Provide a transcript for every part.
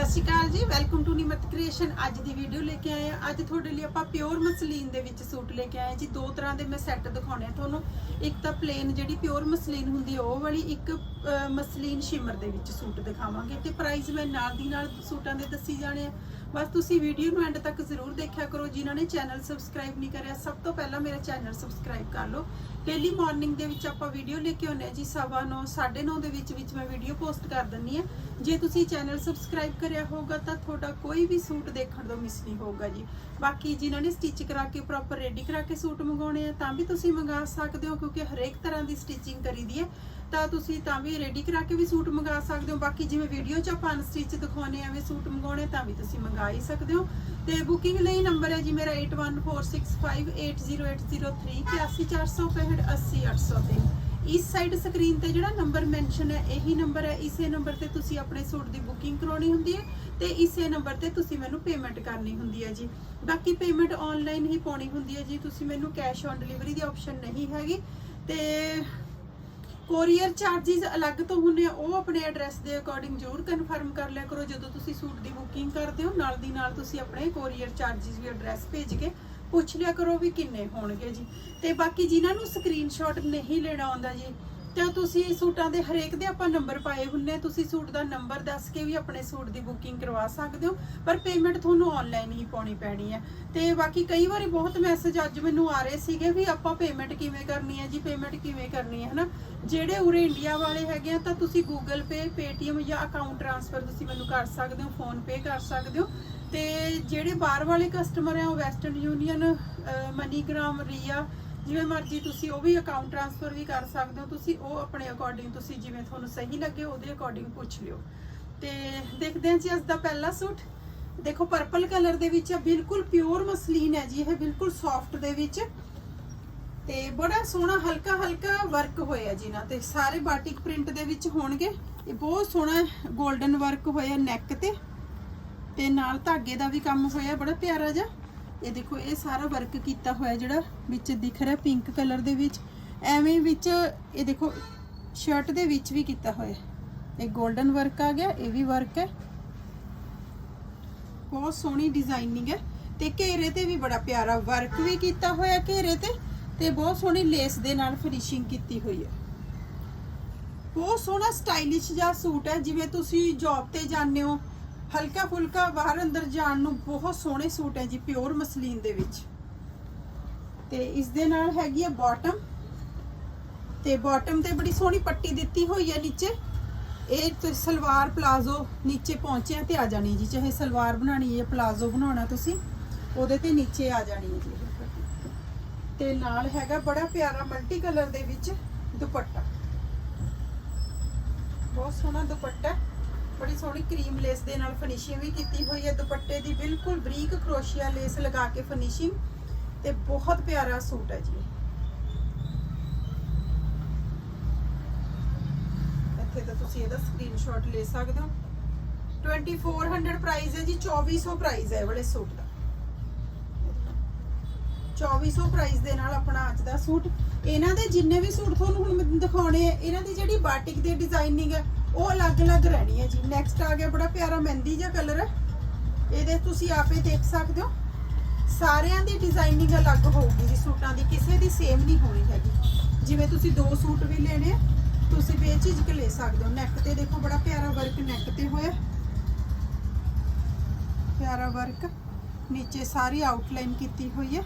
ਸਤਿ ਸ਼੍ਰੀ ਅਕਾਲ ਜੀ welcome to ਨਿਮਤ creation ਅੱਜ ਦੀ ਵੀਡੀਓ ਲੈ ਕੇ ਆਏ ਆ ਅੱਜ ਤੁਹਾਡੇ ਲਈ ਆਪਾਂ ਪਿਓਰ ਮਸਲੀਨ ਦੇ ਵਿੱਚ ਸੂਟ ਲੈ ਕੇ ਆਏ ਜੀ। ਦੋ ਤਰ੍ਹਾਂ ਦੇ ਮੈਂ ਸੈੱਟ ਦਿਖਾਉਣੇ ਆ ਤੁਹਾਨੂੰ। ਇੱਕ ਤਾਂ ਪਲੇਨ ਜਿਹੜੀ ਪਿਓਰ ਮਸਲੀਨ ਹੁੰਦੀ ਹੈ ਉਹ ਵਾਲੀ ਇੱਕ ਅਹ, ਮਸਲੀਨ ਸ਼ਿਮਰ ਦੇ ਵਿੱਚ ਸੂਟ ਦਿਖਾਵਾਂਗੇ। ਤੇ ਪ੍ਰਾਈਸ ਮੈਂ ਨਾਲ ਦੀ ਨਾਲ ਸੂਟਾਂ ਦੇ ਦੱਸੀ ਜਾਣੇ ਆ। ਬਸ ਤੁਸੀਂ ਵੀਡੀਓ ਨੂੰ ਐਂਡ ਤੱਕ ਜ਼ਰੂਰ ਦੇਖਿਆ ਕਰੋ। ਜਿਨ੍ਹਾਂ ਨੇ ਚੈਨਲ ਸਬਸਕ੍ਰਾਈਬ ਨਹੀਂ ਕਰਿਆ ਸਭ ਤੋਂ ਪਹਿਲਾਂ ਮੇਰਾ ਚੈਨਲ ਸਬਸਕ੍ਰਾਈਬ ਕਰ ਲਓ। ਡੇਲੀ ਮਾਰਨਿੰਗ ਦੇ ਵਿੱਚ ਆਪਾਂ ਵੀਡੀਓ ਲੈ ਕੇ ਆਉਂਦੇ ਹਾਂ ਜੀ। ਸਵਾ ਨੌ, ਸਾਢੇ 9:30 ਦੇ ਵਿੱਚ ਵਿੱਚ ਮੈਂ ਵੀਡੀਓ ਪੋਸਟ ਕਰ ਦਿੰਨੀ ਆ। ਜੇ ਤੁਸੀਂ ਚੈਨਲ ਸਬਸਕ੍ਰਾਈਬ ਕਰਿਆ ਹੋਗਾ ਤਾਂ ਤੁਹਾਡਾ ਕੋਈ ਵੀ ਸੂਟ ਦੇਖਣ ਤੋਂ ਮਿਸ ਨਹੀਂ ਹੋਊਗਾ ਜੀ। ਬਾਕੀ ਜਿਨ੍ਹਾਂ ਨੇ ਸਟਿਚ ਕਰਾ ਕੇ ਪ੍ਰੋਪਰ ਰੈਡੀ ਕਰਾ ਕੇ ਸੂਟ ਮੰਗਾਉਣੇ ਆ, ਤਾਂ ਵੀ ਤੁਸੀਂ ਮੰਗਾ ਸਕਦੇ ਹੋ ਕਿਉਂਕਿ ਹਰੇਕ ਤਰ੍ਹਾਂ ਦੀ ਸਟਿਚਿੰਗ ਕਰੀਦੀ ਹੈ। ਤਾਂ ਤੁਸੀਂ ਤਾਂ ਵੀ ਰੈਡੀ ਕਰਾ ਕੇ ਵੀ ਸੂਟ ਮੰਗਾ ਸਕਦੇ ਹੋ। ਬਾਕੀ ਜਿਵੇਂ ਵੀਡੀਓ 'ਚ ਆਪਾਂ ਅਨਸਟਿਚ ਦਿਖਾਉਣੇ ਆ ਵੀ ਸੂਟ ਮੰਗਾਉਣੇ, ਤਾਂ ਵੀ ਤੁਸੀਂ ਮੰਗਾ ਹੀ ਸਕਦੇ ਹੋ। ਤੇ ਬੁਕਿੰਗ ਲਈ ਨੰਬਰ ਹੈ ਜੀ ਮੇਰਾ 8146580803 8465 ਇਸ ਸਾਈਡ ਸਕਰੀਨ ਤੇ ਜਿਹੜਾ ਨੰਬਰ ਮੈਂਸ਼ਨ ਹੈ, ਇਹੀ ਨੰਬਰ ਹੈ। ਇਸੇ ਨੰਬਰ ਤੇ ਤੁਸੀਂ ਆਪਣੇ ਸੂਟ ਦੀ ਬੁਕਿੰਗ ਕਰਾਉਣੀ ਹੁੰਦੀ ਹੈ ਤੇ ਇਸੇ ਨੰਬਰ ਤੇ ਤੁਸੀਂ ਮੈਨੂੰ ਪੇਮੈਂਟ ਕਰਨੀ ਹੁੰਦੀ ਹੈ ਜੀ। ਬਾਕੀ ਪੇਮੈਂਟ ਆਨਲਾਈਨ ਹੀ ਪਾਉਣੀ ਹੁੰਦੀ ਹੈ ਜੀ। ਤੁਸੀਂ ਮੈਨੂੰ ਕੈਸ਼ ਔਨ ਡਿਲੀਵਰੀ ਦੀ ਆਪਸ਼ਨ ਨਹੀਂ ਹੈਗੀ। ਤੇ ਕੋਰੀਅਰ ਚਾਰजेस ਅਲੱਗ ਤੋਂ ਹੁੰਦੇ ਆ, ਉਹ ਆਪਣੇ ਐਡਰੈਸ ਦੇ ਅਕੋਰਡਿੰਗ ਜ਼ਰੂਰ ਕਨਫਰਮ ਕਰ ਲਿਆ ਕਰੋ। ਜਦੋਂ ਤੁਸੀਂ ਸੂਟ ਦੀ ਬੁਕਿੰਗ ਕਰਦੇ ਹੋ, ਨਾਲ ਦੀ ਨਾਲ ਤੁਸੀਂ ਆਪਣੇ ਕੋਰੀਅਰ ਚਾਰजेस ਵੀ ਐਡਰੈਸ ਭੇਜ ਕੇ ਪੁੱਛ ਲਿਆ ਕਰੋ ਵੀ ਕਿੰਨੇ ਹੋਣਗੇ ਜੀ। ਤੇ ਬਾਕੀ ਜਿਨ੍ਹਾਂ ਨੂੰ ਸਕਰੀਨਸ਼ਾਟ ਨਹੀਂ ਲੈਣਾ ਆਉਂਦਾ ਜੀ, ਤਾਂ ਤੁਸੀਂ ਸੂਟਾਂ ਦੇ ਹਰੇਕ ਦੇ ਆਪਾਂ ਨੰਬਰ ਪਾਏ ਹੁੰਨੇ ਤੁਸੀਂ ਸੂਟ ਦਾ ਨੰਬਰ ਦੱਸ ਕੇ ਵੀ ਆਪਣੇ ਸੂਟ ਦੀ ਬੁਕਿੰਗ ਕਰਵਾ ਸਕਦੇ ਹੋ, ਪਰ ਪੇਮੈਂਟ ਤੁਹਾਨੂੰ ਆਨਲਾਈਨ ਹੀ ਪਾਉਣੀ ਪੈਣੀ ਹੈ ਤੇ ਬਾਕੀ ਕਈ ਵਾਰੀ ਬਹੁਤ ਮੈਸੇਜ ਅੱਜ ਮੈਨੂੰ ਆ ਰਹੇ ਸੀਗੇ ਵੀ ਆਪਾਂ ਪੇਮੈਂਟ ਕਿਵੇਂ ਕਰਨੀ ਹੈ ਜੀ ਪੇਮੈਂਟ ਕਿਵੇਂ ਕਰਨੀ ਹੈ ਹਨਾ? ਜਿਹੜੇ ਉਰੇ ਇੰਡੀਆ ਵਾਲੇ ਹੈਗੇ ਆ, ਤਾਂ ਤੁਸੀਂ Google Pay, Paytm ਜਾਂ ਅਕਾਊਂਟ ਟ੍ਰਾਂਸਫਰ ਤੁਸੀਂ ਮੈਨੂੰ ਕਰ ਸਕਦੇ ਹੋ ਫੋਨ ਪੇ ਕਰ ਸਕਦੇ ਹੋ। ਤੇ ਜਿਹੜੇ ਬਾਹਰ ਵਾਲੇ ਕਸਟਮਰ ਆ, ਉਹ ਵੈਸਟਰਨ ਯੂਨੀਅਨ ਮਨੀਗ੍ਰਾਮ ਰੀਆ ਜਿਵੇਂ ਮਰਜ਼ੀ ਤੁਸੀਂ ਉਹ ਵੀ ਅਕਾਊਂਟ ਟ੍ਰਾਂਸਫਰ ਵੀ ਕਰ ਸਕਦੇ ਹੋ। ਤੁਸੀਂ ਉਹ ਆਪਣੇ ਅਕੋਰਡਿੰਗ ਤੁਸੀਂ ਜਿਵੇਂ ਤੁਹਾਨੂੰ ਸਹੀ ਲੱਗੇ, ਉਹਦੇ ਅਕੋਰਡਿੰਗ ਪੁੱਛ ਲਿਓ। ਤੇ ਦੇਖਦੇ ਹਾਂ ਜੀ, ਅੱਜ ਦਾ ਪਹਿਲਾ ਸੂਟ। ਦੇਖੋ ਪਰਪਲ ਕਲਰ ਦੇ ਵਿੱਚ ਆ, ਬਿਲਕੁਲ ਪਿਓਰ ਮਸਲੀਨ ਹੈ ਜੀ ਇਹ, ਬਿਲਕੁਲ ਸੌਫਟ ਦੇ ਵਿੱਚ। ਤੇ ਬੜਾ ਸੋਹਣਾ ਹਲਕਾ ਹਲਕਾ ਵਰਕ ਹੋਇਆ ਜੀ ਨਾ ਤੇ। ਸਾਰੇ ਬਾਟਿਕ ਪ੍ਰਿੰਟ ਦੇ ਵਿੱਚ ਹੋਣਗੇ। ਇਹ ਬਹੁਤ ਸੋਹਣਾ 골ਡਨ ਵਰਕ ਹੋਇਆ ਨੈਕ ਤੇ। ਤੇ ਨਾਲ ਧਾਗੇ ਦਾ ਵੀ ਕੰਮ ਹੋਇਆ, ਬੜਾ ਪਿਆਰਾ ਜਿਹਾ। ਇਹ ਦੇਖੋ, ਇਹ ਸਾਰਾ ਵਰਕ ਕੀਤਾ ਹੋਇਆ ਜਿਹੜਾ ਵਿੱਚ ਦਿਖ ਰਿਹਾ ਪਿੰਕ ਕਲਰ ਦੇ ਵਿੱਚ। ਐਵੇਂ ਵਿੱਚ ਇਹ ਦੇਖੋ ਸ਼ਰਟ ਦੇ ਵਿੱਚ ਵੀ ਕੀਤਾ ਹੋਇਆ। ਇਹ 골ਡਨ ਵਰਕ ਆ ਗਿਆ, ਇਹ ਵੀ ਵਰਕ ਹੈ। ਬਹੁਤ ਸੋਹਣੀ ਡਿਜ਼ਾਈਨਿੰਗ ਹੈ। ਤੇ ਘੇਰੇ ਤੇ ਵੀ ਬੜਾ ਪਿਆਰਾ ਵਰਕ ਵੀ ਕੀਤਾ ਹੋਇਆ ਘੇਰੇ ਤੇ ਤੇ ਬਹੁਤ ਸੋਹਣੀ ਲੇਸ ਦੇ ਨਾਲ ਫਿਨਿਸ਼ਿੰਗ ਕੀਤੀ ਹੋਈ ਹੈ। ਬਹੁਤ ਸੋਹਣਾ ਸਟਾਈਲਿਸ਼ ਜਿਹਾ ਸੂਟ ਹੈ। ਜਿਵੇਂ ਤੁਸੀਂ ਜੌਬ ਤੇ ਜਾਂਦੇ ਹੋ ਹਲਕਾ ਫੁਲਕਾ ਬਾਹਰ ਅੰਦਰ ਜਾਣ ਨੂੰ ਬਹੁਤ ਸੋਹਣੇ ਸੂਟ ਹੈ ਜੀ ਪਿਓਰ ਮਸਲੀਨ ਦੇ ਵਿੱਚ। ਤੇ ਇਸ ਦੇ ਨਾਲ ਹੈਗੀ ਹੈ ਬਾਟਮ ਤੇ ਬਾਟਮ ਤੇ ਬੜੀ ਸੋਹਣੀ ਪੱਟੀ ਦਿੱਤੀ ਹੋਈ ਹੈ ਨੀਚੇ। ਇਹ ਸਲਵਾਰ ਪਲਾਜ਼ੋ ਨੀਚੇ ਪਹੁੰਚਿਆ ਤੇ ਆ ਜਾਣੀ ਜੀ। ਚਾਹੇ ਸਲਵਾਰ ਬਣਾਣੀ ਹੈ ਪਲਾਜ਼ੋ ਬਣਾਉਣਾ ਤੁਸੀਂ, ਉਹਦੇ ਤੇ ਨੀਚੇ ਆ ਜਾਣੀ ਹੈ ਜੀ। ਇਹ ਤੇ ਨਾਲ ਹੈਗਾ ਬੜਾ ਪਿਆਰਾ ਮਲਟੀ ਕਲਰ ਦੇ ਵਿੱਚ ਦੁਪੱਟਾ। ਬਹੁਤ ਸੋਹਣਾ ਦੁਪੱਟਾ। ਬੜੀ ਸੋਹਣੀ ਕਰੀਮ ਲੇਸ ਦੇ ਨਾਲ ਫਿਨਿਸ਼ਿੰਗ ਵੀ ਕੀਤੀ ਹੋਈ ਹੈ। ਦੁਪੱਟੇ ਦੀ ਬਿਲਕੁਲ ਬਰੀਕ ਕਰੋਸ਼ੀਆ ਲੇਸ ਲਗਾ ਕੇ ਫਿਨਿਸ਼ਿੰਗ ਤੇ ਬਹੁਤ ਪਿਆਰਾ ਸੂਟ ਹੈ ਜੀ। ਇੱਥੇ ਤਾਂ ਤੁਸੀਂ ਇਹਦਾ ਸਕਰੀਨਸ਼ਾਟ ਲੈ ਸਕਦੇ ਹੋ। 2400 ਪ੍ਰਾਈਸ ਹੈ ਜੀ 2400 ਪ੍ਰਾਈਸ ਹੈ ਵਾਲੇ ਸੂਟ ਦਾ। 2400 ਪ੍ਰਾਈਸ ਦੇ ਨਾਲ ਆਪਣਾ ਅੱਜ ਦਾ ਸੂਟ। ਇਹਨਾਂ ਦੇ ਜਿੰਨੇ ਵੀ ਸੂਟ ਤੁਹਾਨੂੰ ਹੁਣ ਦਿਖਾਉਣੇ ਆ, ਇਹਨਾਂ ਦੀ ਜਿਹੜੀ ਬਾਟਿਕ ਦੀ ਡਿਜ਼ਾਈਨਿੰਗ ਹੈ ਉਹ ਅਲੱਗ-ਅਲੱਗ ਰਹਿਣੀ ਹੈ ਜੀ। ਨੈਕਸਟ ਆ ਗਿਆ ਬੜਾ ਪਿਆਰਾ ਮਹਿੰਦੀ ਜਿਹਾ ਕਲਰ ਇਹਦੇ ਤੁਸੀਂ ਆਪੇ ਦੇਖ ਸਕਦੇ ਹੋ। ਸਾਰਿਆਂ ਦੀ ਡਿਜ਼ਾਈਨਿੰਗ ਅਲੱਗ ਹੋਊਗੀ ਜੀ ਸੂਟਾਂ ਦੀ। ਕਿਸੇ ਦੀ ਸੇਮ ਨਹੀਂ ਹੋਣੀ ਹੈਗੀ। ਜਿਵੇਂ ਤੁਸੀਂ ਦੋ ਸੂਟ ਵੀ ਲੈਣੇ ਆ, ਤੁਸੀਂ ਬੇਝਿਜਕ ਲੈ ਸਕਦੇ ਹੋ। ਨੈਕ ਤੇ ਦੇਖੋ ਬੜਾ ਪਿਆਰਾ ਵਰਕ ਨੈਕ ਤੇ ਹੋਇਆ। ਪਿਆਰਾ ਵਰਕ ਨੀਚੇ ਸਾਰੀ ਆਊਟਲਾਈਨ ਕੀਤੀ ਹੋਈ ਹੈ।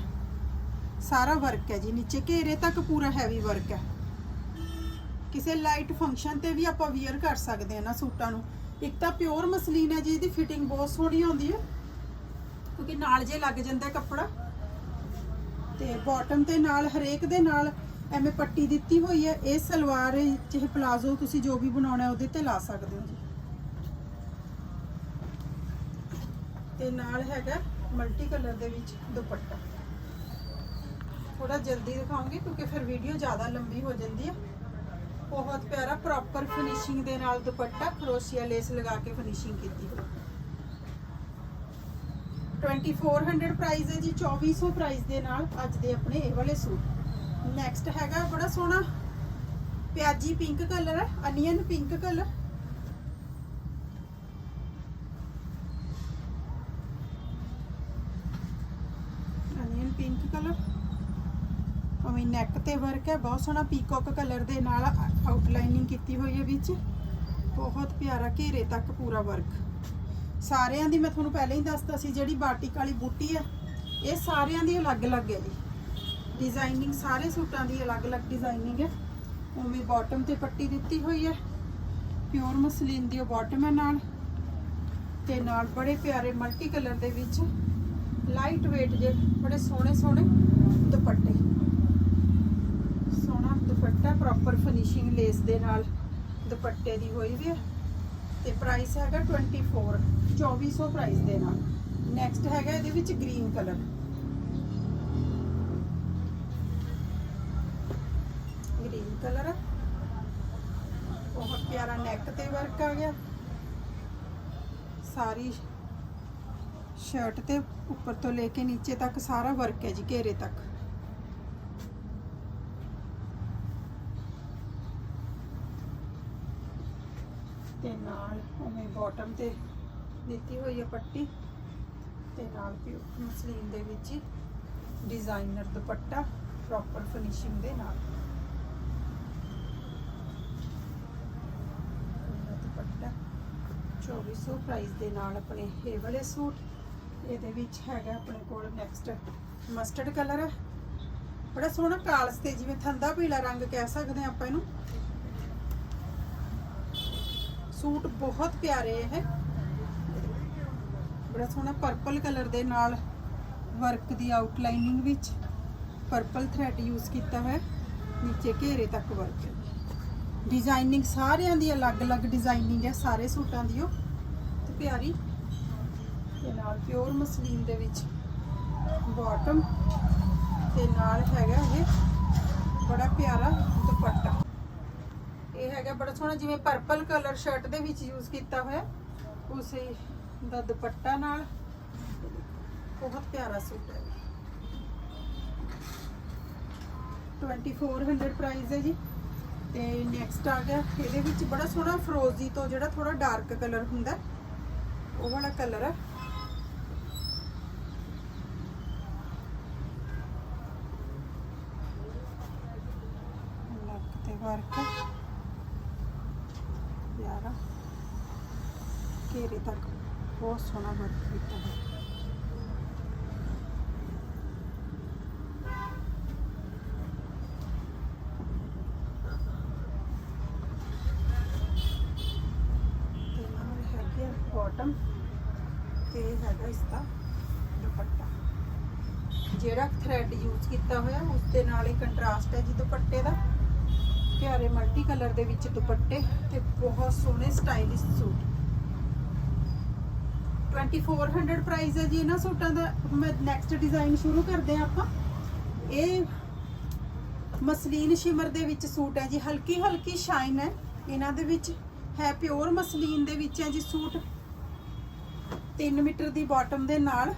ਸਾਰਾ ਵਰਕ ਹੈ ਜੀ। ਨੀਚੇ ਘੇਰੇ ਤੱਕ ਪੂਰਾ ਹੈਵੀ ਵਰਕ ਹੈ। ਕਿਸੇ ਲਾਈਟ ਫੰਕਸ਼ਨ ਤੇ ਵੀ ਆਪਾਂ ਵੀਅਰ ਕਰ ਸਕਦੇ ਹਾਂ ਨਾ ਸੂਟਾਂ ਨੂੰ। ਇੱਕ ਤਾਂ ਪਿਓਰ ਮਸਲੀਨ ਹੈ ਜੀ, ਇਹਦੀ ਫਿਟਿੰਗ ਬਹੁਤ ਸੋਹਣੀ ਆਉਂਦੀ ਹੈ। ਕਿਉਂਕਿ ਨਾਲ ਜੇ ਲੱਗ ਜਾਂਦਾ ਕੱਪੜਾ। ਤੇ ਬਾਟਮ ਤੇ ਨਾਲ, ਹਰੇਕ ਦੇ ਨਾਲ ਐਵੇਂ ਪੱਟੀ ਦਿੱਤੀ ਹੋਈ ਹੈ। ਇਹ ਸਲਵਾਰ ਚਾਹੇ ਪਲਾਜ਼ੋ ਤੁਸੀਂ ਜੋ ਵੀ ਬਣਾਉਣਾ ਉਹਦੇ ਤੇ ਲਾ ਸਕਦੇ ਹੋ ਜੀ। ਤੇ ਨਾਲ ਹੈਗਾ ਮਲਟੀ ਕਲਰ ਦੇ ਵਿੱਚ ਦੁਪੱਟਾ। ਥੋੜਾ ਜਲਦੀ ਦਿਖਾਉਂਗੀ, ਕਿਉਂਕਿ ਫਿਰ ਵੀਡੀਓ ਜ਼ਿਆਦਾ ਲੰਬੀ ਹੋ ਜਾਂਦੀ ਹੈ। ਬਹੁਤ ਪਿਆਰਾ ਪ੍ਰੋਪਰ ਫਿਨਿਸ਼ਿੰਗ ਦੇ ਨਾਲ ਦੁਪੱਟਾ ਕਰੋਸ਼ੀਆ ਲੇਸ ਲਗਾ ਕੇ ਫਿਨਿਸ਼ਿੰਗ ਕੀਤੀ ਹੋਈ। 2400 ਪ੍ਰਾਈਸ ਹੈ ਜੀ 2400 ਪ੍ਰਾਈਸ ਦੇ ਨਾਲ ਅੱਜ ਦੇ ਆਪਣੇ ਇਹ ਵਾਲੇ ਸੂਟ। ਨੈਕਸਟ ਹੈਗਾ ਬੜਾ ਸੋਹਣਾ, ਪਿਆਜੀ ਪਿੰਕ ਕਲਰ ਹੈ onion pink colour pink colour ਉਵੇਂ ਨੈਕ ਤੇ ਵਰਕ ਹੈ, ਬਹੁਤ ਸੋਹਣਾ ਪੀਕੌਕ ਕਲਰ ਦੇ ਨਾਲ ਆਊਟਲਾਈਨਿੰਗ ਕੀਤੀ ਹੋਈ ਹੈ ਵਿੱਚ। ਬਹੁਤ ਪਿਆਰਾ ਘੇਰੇ ਤੱਕ ਪੂਰਾ ਵਰਕ ਸਾਰਿਆਂ ਦੀ ਮੈਂ ਤੁਹਾਨੂੰ ਪਹਿਲਾਂ ਹੀ ਦੱਸਤਾ ਸੀ, ਜਿਹੜੀ ਬਾਟਿਕ ਵਾਲੀ ਬੂਟੀ ਹੈ, ਇਹ ਸਾਰਿਆਂ ਦੀ ਅਲੱਗ-ਅਲੱਗ ਹੈ ਜੀ। ਡਿਜ਼ਾਈਨਿੰਗ ਸਾਰੇ ਸੂਟਾਂ ਦੀ ਅਲੱਗ-ਅਲੱਗ ਡਿਜ਼ਾਈਨਿੰਗ ਹੈ। ਉਵੇਂ ਬਾਟਮ ਤੇ ਪੱਟੀ ਦਿੱਤੀ ਹੋਈ ਹੈ। ਪਿਓਰ ਮਸਲੀਨ ਦੀ ਬਾਟਮ ਹੈ ਨਾਲ। ਤੇ ਨਾਲ ਬੜੇ ਪਿਆਰੇ ਮਲਟੀ ਕਲਰ ਦੇ ਵਿੱਚ ਲਾਈਟ weight ਜੇ, ਬੜੇ ਸੋਹਣੇ ਸੋਹਣੇ ਦੁਪੱਟੇ। ਦੁਪੱਟਾ ਪ੍ਰੋਪਰ ਫਿਨਿਸ਼ਿੰਗ ਲੇਸ ਦੇ ਨਾਲ, ਦੁਪੱਟੇ ਦੀ ਹੋਈ ਵੀ ਹੈ। ਤੇ ਪ੍ਰਾਈਸ ਹੈਗਾ 24 2400 ਪ੍ਰਾਈਸ ਦੇ ਨਾਲ। ਨੈਕਸਟ ਹੈਗਾ ਇਹਦੇ ਵਿੱਚ ਗ੍ਰੀਨ ਕਲਰ ਗ੍ਰੀਨ ਕਲਰ ਬਹੁਤ ਪਿਆਰਾ ਨੈਕ ਤੇ ਵਰਕ ਆ ਗਿਆ। ਸਾਰੀ ਸ਼ਰਟ ਤੇ ਉੱਪਰ ਤੋਂ ਲੈ ਕੇ ਨੀਚੇ ਤੱਕ ਸਾਰਾ ਵਰਕ ਹੈ ਜੀ ਘੇਰੇ ਤੱਕ। ਤੇ ਨਾਲ ਉਵੇਂ ਬਾਟਮ ਤੇ ਦਿੱਤੀ ਹੋਈ ਹੈ ਪੱਟੀ ਤੇ ਨਾਲ ਪਿਓ ਮਸਲੀਨ ਦੇ ਵਿੱਚ ਹੀ ਡਿਜ਼ਾਈਨਰ ਦੁਪੱਟਾ ਪ੍ਰੋਪਰ ਫਿਨਿਸ਼ਿੰਗ ਦੇ ਨਾਲ। ਇਹਦਾ ਦੁਪੱਟਾ 2400 ਪ੍ਰਾਈਸ ਦੇ ਨਾਲ ਆਪਣੇ ਇਹ ਵਾਲੇ ਸੂਟ, ਇਹਦੇ ਵਿੱਚ ਹੈਗਾ ਆਪਣੇ ਕੋਲ ਨੈਕਸਟ ਮਸਟਰਡ ਕਲਰ ਹੈ। ਬੜਾ ਸੋਹਣਾ ਕਾਲਸ ਤੇ ਜਿਵੇਂ ਥੰਦਾ ਪੀਲਾ ਰੰਗ ਕਹਿ ਸਕਦੇ ਹਾਂ ਆਪਾਂ ਇਹਨੂੰ। ਸੂਟ ਬਹੁਤ ਪਿਆਰੇ ਹੈ ਬੜਾ ਸੋਹਣਾ ਪਰਪਲ ਕਲਰ ਦੇ ਨਾਲ ਵਰਕ ਦੀ ਆਊਟਲਾਈਨਿੰਗ ਵਿੱਚ ਪਰਪਲ ਥ੍ਰੈਡ ਯੂਜ਼ ਕੀਤਾ ਹੈ ਨੀਚੇ ਘੇਰੇ ਤੱਕ ਵਰਕ ਹੈ। ਡਿਜ਼ਾਈਨਿੰਗ ਸਾਰਿਆਂ ਦੀ ਅਲੱਗ-ਅਲੱਗ ਡਿਜ਼ਾਈਨਿੰਗ ਹੈ, ਸਾਰੇ ਸੂਟਾਂ ਦੀ ਉਹ। ਤੇ ਪਿਆਰੀ ਤੇ ਨਾਲ ਪਿਓਰ ਮਸਲੀਨ ਦੇ ਵਿੱਚ ਬਾਟਮ ਤੇ ਨਾਲ ਹੈਗਾ ਇਹ ਬੜਾ ਪਿਆਰਾ ਦੁਪੱਟਾ। ਹੈਗਾ, ਬੜਾ ਸੋਹਣਾ, ਜਿਵੇਂ ਪਰਪਲ ਕਲਰ ਸ਼ਰਟ ਦੇ ਵਿੱਚ ਯੂਜ਼ ਕੀਤਾ ਹੋਇਆ। ਉਸੇ ਦਾ ਦੁਪੱਟਾ ਨਾਲ। ਬਹੁਤ ਪਿਆਰਾ ਸੂਟ ਹੈ। 2400 ਪ੍ਰਾਈਸ ਹੈ ਜੀ। ਤੇ ਨੈਕਸਟ ਆ ਗਿਆ। ਇਹਦੇ ਵਿੱਚ ਬੜਾ ਸੋਹਣਾ ਫਰੋਜ਼ੀ ਤੋਂ ਜਿਹੜਾ ਥੋੜਾ ਡਾਰਕ ਕਲਰ ਹੁੰਦਾ, ਉਹ ਵਾਲਾ ਕਲਰ ਹੈ ਨੱਕ ਤੇ ਵਰਕ ਪਿਆਰਾ ਘੇਰੇ ਤੱਕ ਬਹੁਤ ਸੋਹਣਾ ਵਰਕ ਕੀਤਾ ਹੈ। ਤੇ ਨਾਲ ਬਾਟਮ ਤੇ ਹੈਗਾ ਇਸ ਦਾ ਦੁਪੱਟਾ। ਜਿਹੜਾ ਥ੍ਰੈਡ ਯੂਜ਼ ਕੀਤਾ ਹੋਇਆ ਉਸ ਦੇ ਨਾਲ ਹੀ ਕੰਟਰਾਸਟ ਹੈ ਜੀ ਦੁਪੱਟੇ ਦਾ। ਪਿਆਰੇ ਮਲਟੀ ਕਲਰ ਦੇ ਵਿੱਚ ਦੁਪੱਟੇ ਤੇ ਬਹੁਤ ਸੋਹਣੇ ਸਟਾਈਲਿਸ਼ ਸੂਟ। 2400 ਪ੍ਰਾਈਸ ਹੈ ਜੀ ਇਹਨਾਂ ਸੂਟਾਂ ਦਾ। ਮੈਂ ਨੈਕਸਟ ਡਿਜ਼ਾਈਨ ਸ਼ੁਰੂ ਕਰਦੇ ਹਾਂ ਆਪਾਂ। ਇਹ ਮਸਲੀਨ ਸ਼ਿਮਰ ਦੇ ਵਿੱਚ ਸੂਟ ਹੈ ਜੀ। ਹਲਕੀ ਹਲਕੀ ਸ਼ਾਈਨ ਹੈ ਇਹਨਾਂ ਦੇ ਵਿੱਚ। ਹੈ ਪਿਓਰ ਮਸਲੀਨ ਦੇ ਵਿੱਚ ਹੈ ਜੀ ਸੂਟ। 3 ਮੀਟਰ ਦੀ ਬਾਟਮ ਦੇ ਨਾਲ।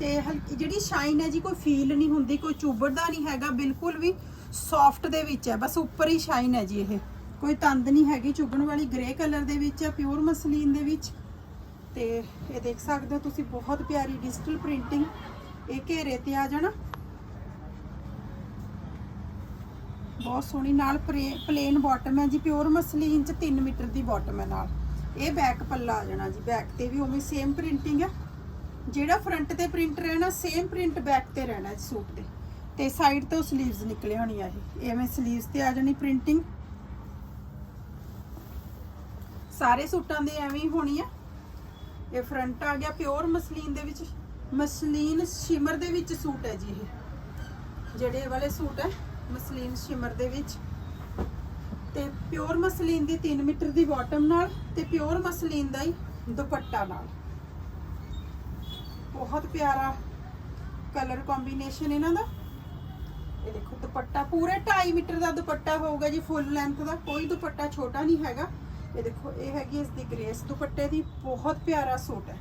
ਤੇ ਹਲਕੀ ਜਿਹੜੀ ਸ਼ਾਈਨ ਹੈ ਜੀ, ਕੋਈ ਫੀਲ ਨਹੀਂ ਹੁੰਦੀ, ਕੋਈ ਚੁੱਭਦਾ ਨਹੀਂ ਹੈਗਾ, ਬਿਲਕੁਲ ਵੀ ਸੌਫਟ ਦੇ ਵਿੱਚ ਹੈ, ਬਸ ਉੱਪਰ ਹੀ ਸ਼ਾਈਨ ਹੈ ਜੀ ਇਹ। ਕੋਈ ਤੰਦ ਨਹੀਂ ਹੈਗੀ ਚੁੱਭਣ ਵਾਲੀ ਗ੍ਰੇ ਕਲਰ ਦੇ ਵਿੱਚ ਹੈ ਪਿਓਰ ਮਸਲੀਨ ਦੇ ਵਿੱਚ। ਤੇ ਇਹ ਦੇਖ ਸਕਦੇ ਹੋ ਤੁਸੀਂ, ਬਹੁਤ ਪਿਆਰੀ ਡਿਜੀਟਲ ਪ੍ਰਿੰਟਿੰਗ ਇਹ ਘੇਰੇ ਤੇ ਆ ਜਾਣਾ। ਬਹੁਤ ਸੋਹਣੀ, ਨਾਲ ਪਲੇਨ ਬਾਟਮ ਹੈ ਜੀ ਪਿਓਰ ਮਸਲੀਨ ਚ 3 ਮੀਟਰ ਦੀ ਬਾਟਮ ਹੈ ਨਾਲ। ਇਹ ਬੈਕ ਪੱਲਾ ਆ ਜਾਣਾ ਜੀ ਬੈਕ ਤੇ ਵੀ ਉਵੇਂ ਸੇਮ ਪ੍ਰਿੰਟਿੰਗ ਹੈ। ਜਿਹੜਾ ਫਰੰਟ ਤੇ ਪ੍ਰਿੰਟ ਰਹਿਣਾ ਸੇਮ ਪ੍ਰਿੰਟ ਬੈਕ ਤੇ ਰਹਿਣਾ ਜੀ ਸੂਟ ਦੇ ਤੇ ਸਾਈਡ ਤੋਂ 슬ੀਵਸ ਨਿਕਲੇ ਹੋਣੀ ਆ ਇਹ। ਐਵੇਂ 슬ੀਵਸ ਤੇ ਆ ਜਾਣੀ ਪ੍ਰਿੰਟਿੰਗ ਸਾਰੇ ਸੂਟਾਂ ਦੇ ਐਵੇਂ ਹੀ ਹੋਣੀ ਆ ਇਹ ਫਰੰਟ ਆ ਗਿਆ ਪਿਓਰ ਮਸਲੀਨ ਦੇ ਵਿੱਚ। ਮਸਲੀਨ ਸ਼ਿਮਰ ਦੇ ਵਿੱਚ ਸੂਟ ਹੈ ਜੀ ਇਹ। ਜਿਹੜੇ ਵਾਲੇ ਸੂਟ ਹੈ, ਮਸਲੀਨ ਸ਼ਿਮਰ ਦੇ ਵਿੱਚ। ਤੇ ਪਿਓਰ ਮਸਲੀਨ ਦੀ 3 ਮੀਟਰ ਦੀ ਬਾਟਮ ਨਾਲ ਤੇ ਪਿਓਰ ਮਸਲੀਨ ਦਾ ਹੀ ਦੁਪੱਟਾ ਨਾਲ। ਬਹੁਤ ਪਿਆਰਾ ਕਲਰ ਕੰਬੀਨੇਸ਼ਨ ਇਹਨਾਂ ਦਾ। ਇਹ ਦੇਖੋ, ਦੁਪੱਟਾ ਪੂਰੇ 2.5 ਮੀਟਰ ਦਾ ਦੁਪੱਟਾ ਹੋਊਗਾ ਜੀ ਫੁੱਲ ਲੈਂਥ ਦਾ। ਕੋਈ ਦੁਪੱਟਾ ਛੋਟਾ ਨਹੀਂ ਹੈਗਾ। ਇਹ ਦੇਖੋ, ਇਹ ਹੈਗੀ ਇਸ ਦੀ ਗ੍ਰੇਸ ਦੁਪੱਟੇ ਦੀ, ਬਹੁਤ ਪਿਆਰਾ ਸੂਟ ਹੈ।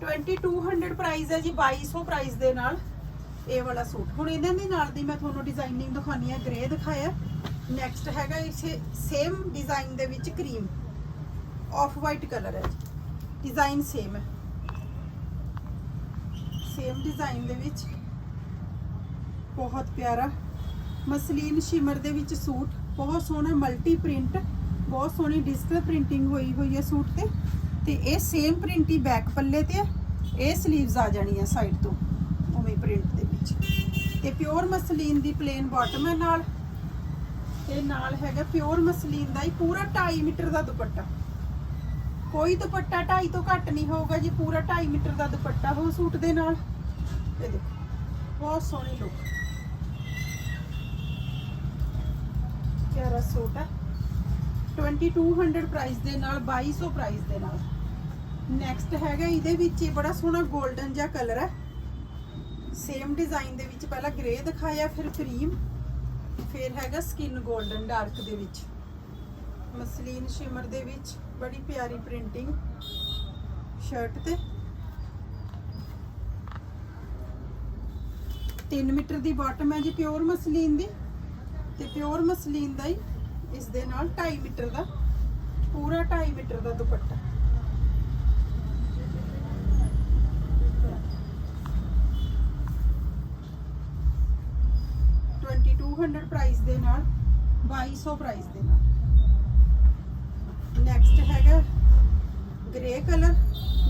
2200 ਪ੍ਰਾਈਸ ਹੈ ਜੀ 2200 ਪ੍ਰਾਈਸ ਦੇ ਨਾਲ ਇਹ ਵਾਲਾ ਸੂਟ। ਹੁਣ ਇਹਨਾਂ ਦੇ ਨਾਲ ਦੀ ਮੈਂ ਤੁਹਾਨੂੰ ਡਿਜ਼ਾਈਨਿੰਗ ਦਿਖਾਉਣੀ ਹੈ ਗ੍ਰੇ ਦਿਖਾਇਆ। ਨੈਕਸਟ ਹੈਗਾ ਇਸੇ ਸੇਮ ਡਿਜ਼ਾਈਨ ਦੇ ਵਿੱਚ ਕਰੀਮ ਆਫ ਵਾਈਟ ਕਲਰ ਹੈ ਡਿਜ਼ਾਈਨ ਸੇਮ ਹੈ। ਸੇਮ ਡਿਜ਼ਾਈਨ ਦੇ ਵਿੱਚ ਬਹੁਤ ਪਿਆਰਾ, ਮਸਲੀਨ ਸ਼ਿਮਰ ਦੇ ਵਿੱਚ ਸੂਟ, ਬਹੁਤ ਸੋਹਣਾ ਮਲਟੀ ਪ੍ਰਿੰਟ ਬਹੁਤ ਸੋਹਣੀ ਡਿਜੀਟਲ ਪ੍ਰਿੰਟਿੰਗ ਹੋਈ ਹੋਈ ਹੈ ਸੂਟ ਤੇ। ਤੇ ਇਹ ਸੇਮ ਪ੍ਰਿੰਟ ਹੀ ਬੈਕ ਪੱਲੇ ਤੇ ਹੈ, ਇਹ 슬ੀਵਸ ਆ ਜਾਣੀਆਂ ਸਾਈਡ ਤੋਂ, ਉਵੇਂ ਪ੍ਰਿੰਟ ਦੇ ਵਿੱਚ। ਤੇ ਪਿਓਰ ਮਸਲੀਨ ਦੀ ਪਲੇਨ ਬਾਟਮ ਹੈ ਨਾਲ। ਤੇ ਨਾਲ ਹੈਗਾ ਪਿਓਰ ਮਸਲੀਨ ਦਾ ਹੀ ਪੂਰਾ 2.5 ਮੀਟਰ ਦਾ ਦੁਪੱਟਾ। ਕੋਈ ਦੁਪੱਟਾ 2.5 ਤੋਂ ਘੱਟ ਨਹੀਂ ਹੋਊਗਾ ਜੀ ਪੂਰਾ 2.5 ਮੀਟਰ ਦਾ ਦੁਪੱਟਾ ਹੋ ਸੂਟ ਦੇ ਨਾਲ। ਇਹ ਦੇਖੋ, ਬਹੁਤ ਸੋਹਣੀ ਲੁੱਕ ਪਿਆਰਾ ਸੂਟ ਹੈ। 2200 ਪ੍ਰਾਈਸ ਦੇ ਨਾਲ 2200 ਪ੍ਰਾਈਸ ਦੇ ਨਾਲ। ਨੈਕਸਟ ਹੈਗਾ, ਇਹਦੇ ਵਿੱਚ ਹੀ ਬੜਾ ਸੋਹਣਾ 골ਡਨ ਜਿਹਾ ਕਲਰ ਹੈ। ਸੇਮ ਡਿਜ਼ਾਈਨ ਦੇ ਵਿੱਚ ਪਹਿਲਾਂ ਗ੍ਰੇ ਦਿਖਾਇਆ, ਫਿਰ ਕਰੀਮ ਫਿਰ ਹੈਗਾ ਸਕਿਨ 골ਡਨ ਡਾਰਕ ਦੇ ਵਿੱਚ। ਮਸਲੀਨ ਸ਼ਿਮਰ ਦੇ ਵਿੱਚ, ਬੜੀ ਪਿਆਰੀ ਪ੍ਰਿੰਟਿੰਗ ਸ਼ਰਟ ਤੇ। 3 ਮੀਟਰ ਦੀ ਬਾਟਮ ਹੈ ਜੀ ਪਿਓਰ ਮਸਲੀਨ ਦੀ। ਤੇ ਪਿਓਰ ਮਸਲੀਨ ਦਾ ਹੀ ਇਸ ਦੇ ਨਾਲ 2.5 ਮੀਟਰ ਦਾ, ਪੂਰਾ 2.5 ਮੀਟਰ ਦਾ dupatta. Twenty two hundred price ਦੇ ਨਾਲ 2200 ਪ੍ਰਾਈਸ ਦੇ ਨਾਲ। ਨੈਕਸਟ ਹੈਗਾ ਗ੍ਰੇ ਕਲਰ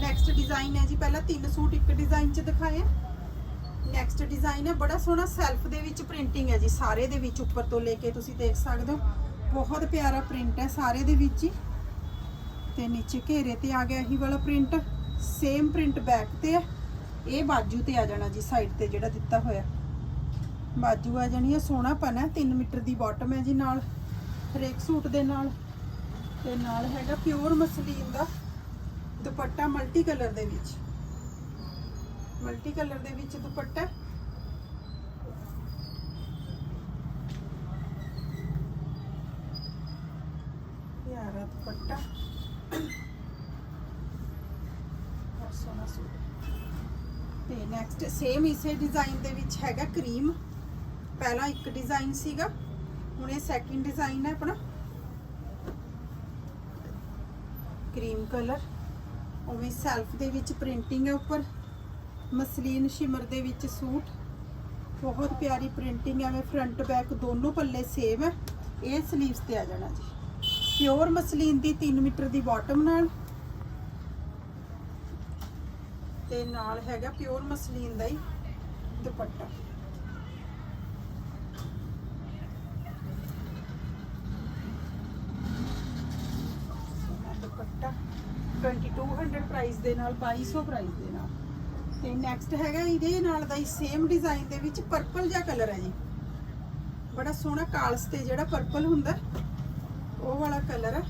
ਨੈਕਸਟ ਡਿਜ਼ਾਈਨ ਹੈ ਜੀ, ਪਹਿਲਾਂ ਤਿੰਨ ਸੂਟ ਇੱਕ ਡਿਜ਼ਾਈਨ 'ਚ ਦਿਖਾਏ ਆ। ਨੈਕਸਟ ਡਿਜ਼ਾਈਨ ਹੈ, ਬੜਾ ਸੋਹਣਾ ਸੈਲਫ ਦੇ ਵਿੱਚ ਪ੍ਰਿੰਟਿੰਗ ਹੈ ਜੀ, ਸਾਰੇ ਦੇ ਵਿੱਚ ਉੱਪਰ ਤੋਂ ਲੈ ਕੇ ਤੁਸੀਂ ਦੇਖ ਸਕਦੇ ਹੋ। ਬਹੁਤ ਪਿਆਰਾ ਪ੍ਰਿੰਟ ਹੈ ਸਾਰੇ ਦੇ ਵਿੱਚ ਹੀ। ਤੇ ਨੀਚੇ ਘੇਰੇ ਤੇ ਆ ਗਿਆ ਇਹੀ ਵਾਲਾ ਪ੍ਰਿੰਟ ਸੇਮ ਪ੍ਰਿੰਟ ਬੈਕ ਤੇ ਹੈ। ਇਹ ਬਾਜੂ ਤੇ ਆ ਜਾਣਾ ਜੀ ਸਾਈਡ ਤੇ ਜਿਹੜਾ ਦਿੱਤਾ ਹੋਇਆ। ਬਾਜੂ ਆ ਜਾਣੀ ਹੈ ਸੋਹਣਾ ਪਨ ਹੈ 3 ਮੀਟਰ ਦੀ ਬਾਟਮ ਹੈ ਜੀ ਨਾਲ, ਹਰੇਕ ਸੂਟ ਦੇ ਨਾਲ। ਤੇ ਨਾਲ ਹੈਗਾ ਪਿਓਰ ਮਸਲੀਨ ਦਾ ਦੁਪੱਟਾ ਮਲਟੀ ਕਲਰ ਦੇ ਵਿੱਚ। ਮਲਟੀ ਕਲਰ ਦੇ ਵਿੱਚ ਦੁਪੱਟਾ। ਪਿਆਰਾ ਦੁਪੱਟਾ। ਬਹੁਤ ਸੋਹਣਾ ਸੂਟ। ਤੇ ਨੈਕਸਟ ਸੇਮ ਇਸੇ ਡਿਜ਼ਾਈਨ ਦੇ ਵਿੱਚ ਹੈਗਾ ਕਰੀਮ। ਪਹਿਲਾਂ ਇੱਕ ਡਿਜ਼ਾਈਨ ਸੀਗਾ, ਹੁਣ ਇਹ ਸੈਕਿੰਡ ਡਿਜ਼ਾਈਨ ਹੈ ਆਪਣਾ। Cream colour. ਉਵੇਂ ਸੈਲਫ ਦੇ ਵਿੱਚ ਪ੍ਰਿੰਟਿੰਗ ਹੈ ਉੱਪਰ। ਮਸਲੀਨ ਸ਼ਿਮਰ ਦੇ ਵਿੱਚ ਸੂਟ। ਬਹੁਤ ਪਿਆਰੀ ਪ੍ਰਿੰਟਿੰਗ ਹੈ ਫਰੰਟ ਬੈਕ ਦੋਨੋਂ ਪੱਲੇ ਸੇਮ ਹੈ। ਇਹ 슬ੀਵਸ ਤੇ ਆ ਜਾਣਾ ਜੀ। ਪਿਓਰ ਮਸਲੀਨ ਦੀ 3 ਮੀਟਰ ਦੀ ਬਾਟਮ ਨਾਲ। ਤੇ ਨਾਲ ਹੈਗਾ ਪਿਓਰ ਮਸਲੀਨ ਦਾ ਹੀ ਦੁਪੱਟਾ। ਦੁਪੱਟਾ। 2200 ਪ੍ਰਾਈਸ ਦੇ ਨਾਲ 2200 ਪ੍ਰਾਈਸ ਦੇ ਨਾਲ। ਤੇ ਨੈਕਸਟ ਹੈਗਾ ਇਹਦੇ ਨਾਲ ਦਾ ਹੀ ਸੇਮ ਡਿਜ਼ਾਈਨ ਦੇ ਵਿੱਚ ਪਰਪਲ ਜਿਹਾ ਕਲਰ ਹੈ ਜੀ। ਬੜਾ ਸੋਹਣਾ ਕਾਲਸ ਤੇ ਜਿਹੜਾ ਪਰਪਲ ਹੁੰਦਾ, ਉਹ ਵਾਲਾ ਕਲਰ ਹੈ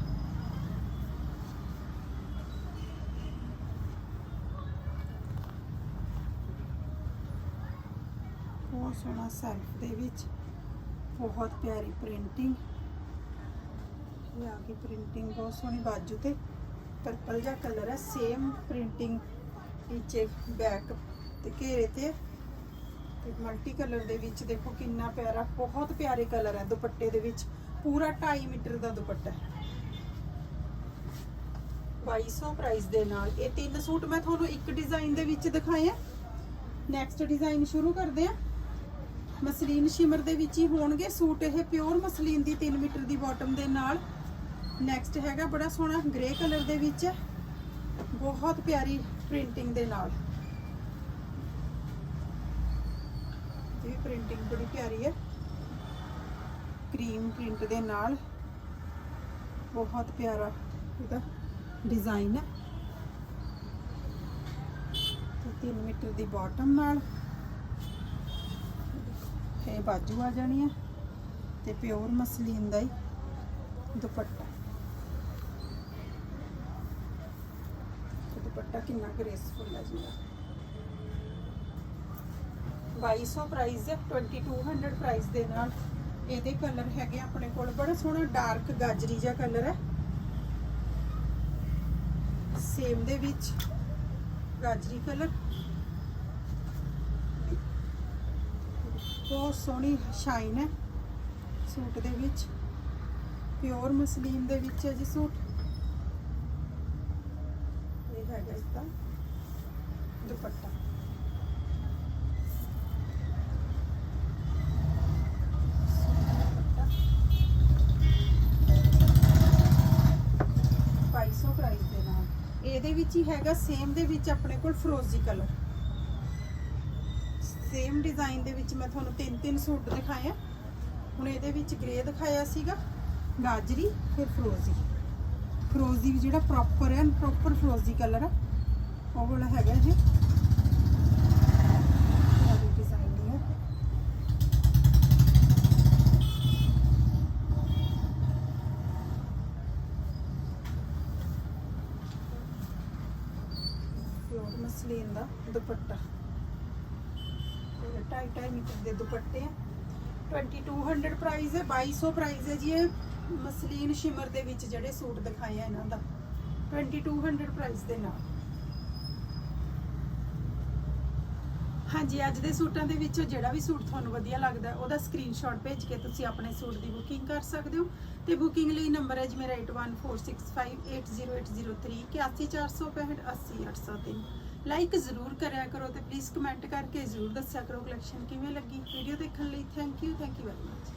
ਬਹੁਤ ਸੋਹਣਾ ਸੈਲਫ ਦੇ ਵਿੱਚ। ਬਹੁਤ ਪਿਆਰੀ ਪ੍ਰਿੰਟਿੰਗ ਇਹ ਆ ਗਈ ਪ੍ਰਿੰਟਿੰਗ ਬਹੁਤ ਸੋਹਣੀ ਬਾਜੂ ਤੇ ਪਰਪਲ ਜਿਹਾ ਕਲਰ ਹੈ ਸੇਮ ਪ੍ਰਿੰਟਿੰਗ ਨੀਚੇ ਬੈਕ ਤੇ ਘੇਰੇ ਤੇ। ਤੇ ਮਲਟੀ ਕਲਰ ਦੇ ਵਿੱਚ ਦੇਖੋ ਕਿੰਨਾ ਪਿਆਰਾ, ਬਹੁਤ ਪਿਆਰੇ ਕਲਰ ਹੈ ਦੁਪੱਟੇ ਦੇ ਵਿੱਚ। ਪੂਰਾ 2.5 ਮੀਟਰ ਦਾ ਦੁਪੱਟਾ ਹੈ। 2200 ਪ੍ਰਾਈਸ ਦੇ ਨਾਲ ਇਹ ਤਿੰਨ ਸੂਟ ਮੈਂ ਤੁਹਾਨੂੰ ਇੱਕ ਡਿਜ਼ਾਈਨ ਦੇ ਵਿੱਚ ਦਿਖਾਏ ਆ। ਨੈਕਸਟ ਡਿਜ਼ਾਈਨ ਸ਼ੁਰੂ ਕਰਦੇ ਆ। ਮਸਲੀਨ ਸ਼ਿਮਰ ਦੇ ਵਿੱਚ ਹੀ ਹੋਣਗੇ ਸੂਟ ਇਹ ਪਿਓਰ ਮਸਲੀਨ ਦੀ 3 ਮੀਟਰ ਦੀ ਬਾਟਮ ਦੇ ਨਾਲ। ਨੈਕਸਟ ਹੈਗਾ ਬੜਾ ਸੋਹਣਾ ਗ੍ਰੇ ਕਲਰ ਦੇ ਵਿੱਚ। ਹੈ। ਬਹੁਤ ਪਿਆਰੀ ਪ੍ਰਿੰਟਿੰਗ ਦੇ ਨਾਲ। ਇਹ ਪ੍ਰਿੰਟਿੰਗ ਬੜੀ ਪਿਆਰੀ ਹੈ। ਕਰੀਮ ਪ੍ਰਿੰਟ ਦੇ ਨਾਲ। ਬਹੁਤ ਪਿਆਰਾ ਇਹਦਾ ਡਿਜ਼ਾਈਨ ਹੈ। ਤੇ 3 ਮੀਟਰ ਦੀ ਬਾਟਮ ਨਾਲ। ਇਹ ਬਾਜੂ ਆ ਜਾਣੀ ਹੈ। ਤੇ ਪਿਓਰ ਮਸਲੀਨ ਦਾ ਹੀ ਦੁਪੱਟਾ ਤੇ ਦੁਪੱਟਾ ਕਿੰਨਾ ਗ੍ਰੇਸਫੁਲ ਹੈ ਜੀ। 2200 ਪ੍ਰਾਈਸ ਹੈ 2200 ਪ੍ਰਾਈਸ ਦੇ ਨਾਲ। ਇਹਦੇ ਕਲਰ ਹੈਗੇ ਆਪਣੇ ਕੋਲ, ਬੜਾ ਸੋਹਣਾ ਡਾਰਕ ਗਾਜਰੀ ਜਿਹਾ ਕਲਰ ਹੈ ਸੇਮ ਦੇ ਵਿੱਚ ਗਾਜਰੀ ਕਲਰ ਬਹੁਤ ਸੋਹਣੀ ਸ਼ਾਈਨ ਹੈ ਸੂਟ ਦੇ ਵਿੱਚ। ਪਿਓਰ ਮਸਲੀਨ ਦੇ ਵਿੱਚ ਹੈ ਜੀ ਸੂਟ। ਹੈਗਾ ਇਸ ਦੁਪੱਟਾ। ਇਹਦੇ ਵਿੱਚ ਹੀ ਹੈਗਾ ਸੇਮ ਦੇ ਵਿੱਚ ਆਪਣੇ ਕੋਲ ਫਰੋਜ਼ੀ ਕਲਰ। ਸੇਮ ਡਿਜ਼ਾਈਨ ਦੇ ਵਿੱਚ ਮੈਂ ਤੁਹਾਨੂੰ ਤਿੰਨ ਤਿੰਨ ਸੂਟ ਦਿਖਾਏ ਹੁਣ ਇਹਦੇ ਵਿੱਚ ਗ੍ਰੇ ਦਿਖਾਇਆ ਸੀਗਾ, ਗਾਜਰੀ, ਫਿਰ ਫਰੋਜ਼ੀ। ਫਰੋਜ਼ੀ ਵੀ ਜਿਹੜਾ ਪ੍ਰੋਪਰ ਹੈ ਪ੍ਰੋਪਰ ਫਰੋਜ਼ੀ ਕਲਰ ਹੈ ਉਹ ਵਾਲਾ ਹੈਗਾ ਜੀ ਡਿਜ਼ਾਈਨ ਹੈ। ਪਿਓਰ ਮਸਲੀਨ ਦਾ ਦੁਪੱਟਾ। ਢਾਈ ਢਾਈ ਮੀਟਰ ਦੇ ਦੁਪੱਟੇ ਆ। 2200 ਪ੍ਰਾਈਸ ਹੈ 2200 ਪ੍ਰਾਈਸ ਹੈ ਜੀ ਇਹ। ਮਸਲੀਨ ਸ਼ਿਮਰ ਦੇ ਵਿੱਚ ਜਿਹੜੇ ਸੂਟ ਦਿਖਾਏ ਆ ਇਹਨਾਂ ਦਾ 2200 ਪ੍ਰਾਈਸ ਦੇ ਨਾਲ। ਹਾਂਜੀ, ਅੱਜ ਦੇ ਸੂਟਾਂ ਦੇ ਵਿੱਚੋਂ ਜਿਹੜਾ ਵੀ ਸੂਟ ਤੁਹਾਨੂੰ ਵਧੀਆ ਲੱਗਦਾ, ਉਹਦਾ ਸਕਰੀਨਸ਼ਾਟ ਭੇਜ ਕੇ ਤੁਸੀਂ ਆਪਣੇ ਸੂਟ ਦੀ ਬੁਕਿੰਗ ਕਰ ਸਕਦੇ ਹੋ। ਤੇ ਬੁਕਿੰਗ ਲਈ ਨੰਬਰ ਹੈ ਜੀ ਮੇਰਾ 8146580803 80465 ਲਾਈਕ ਜ਼ਰੂਰ ਕਰਿਆ ਕਰੋ ਤੇ ਪਲੀਜ਼ ਕਮੈਂਟ ਕਰਕੇ ਜ਼ਰੂਰ ਦੱਸਿਆ ਕਰੋ ਕਲੈਕਸ਼ਨ ਕਿਵੇਂ ਲੱਗੀ। ਵੀਡੀਓ ਦੇਖਣ ਲਈ thank you thank you very much